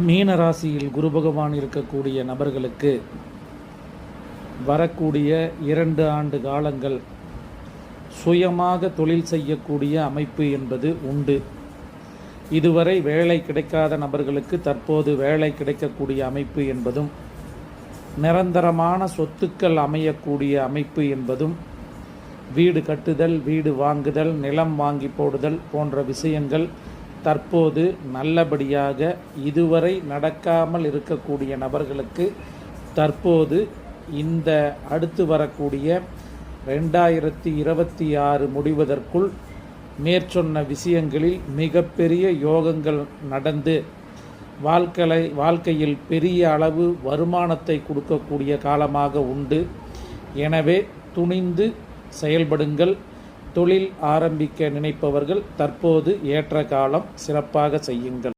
மீன ராசியில் குரு பகவான் இருக்கக்கூடிய நபர்களுக்கு வரக்கூடிய இரண்டு ஆண்டு காலங்கள் சுயமாக தொழில் செய்யக்கூடிய அமைப்பு என்பது உண்டு. இதுவரை வேலை கிடைக்காத நபர்களுக்கு தற்போது வேலை கிடைக்கக்கூடிய அமைப்பு என்பதும் நிரந்தரமான சொத்துக்கள் அமையக்கூடிய அமைப்பு என்பதும் வீடு கட்டுதல் வீடு வாங்குதல் நிலம் வாங்கி போடுதல் போன்ற விஷயங்கள் தற்போது நல்லபடியாக இதுவரை நடக்காமல் இருக்கக்கூடிய நபர்களுக்கு தற்போது இந்த அடுத்து வரக்கூடிய ரெண்டாயிரத்தி இருபத்தி ஆறு முடிவதற்குள் மேற்சொன்ன விஷயங்களில் மிகப்பெரிய யோகங்கள் நடந்து வாழ்க்கை வாழ்க்கையில் பெரிய அளவு வருமானத்தை கொடுக்கக்கூடிய காலமாக உண்டு. எனவே துணிந்து செயல்படுங்கள். தொழில் ஆரம்பிக்க நினைப்பவர்கள் தற்போது ஏற்ற காலம் சிறப்பாக செய்யுங்கள்.